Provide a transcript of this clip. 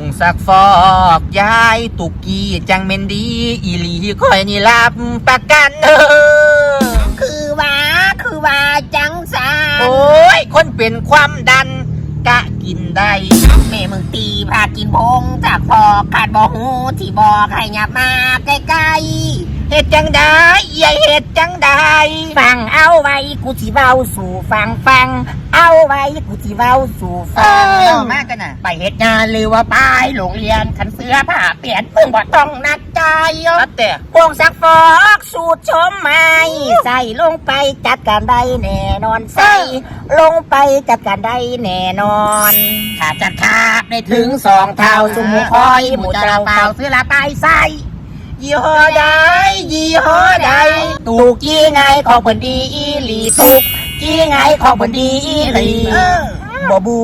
งสักฟอกยายตุกกี้จังเมนดีอีหลีคอยนี่รับประกันเออคือว่าคือว่าจังสาโอ้ย คนเป็นความดัน กะกินได้แม่มึงตีพากินพงจากพอขาดบ่หูที่บอกให้หยับมาใกล้เฮ็ดจังได้ยายเฮ็ดจังได้ๆฟังเอาไว้กูสิเว้าสู่ฟังฟัง เอาไว้กูสิเว้าสู่ฟังเอามากกันน่ะ ไปเฮ็ดงานหรือว่าไปโรงเรียนคันเสื้อผ้าเปลี่ยนมึงบ่ต้องนัดใจรัดแต่พวงสักฟอกสู ตรชมใหม่ใส่ลงไปจัดการได้แน่นอนใส่ลงไปจัดการได้แน่นอนถ้าจัดคาบได้ถึงสองเท่าสุหมูคอยหมูจะเราเปล่าซื้อละไปใส่ยี่ห้อใดยี่ห้อใดตูกยี่ไงของเพิ่นดีอีหลีตุกยี่ไงของเพิ่นดีอีหลีเออบ่บู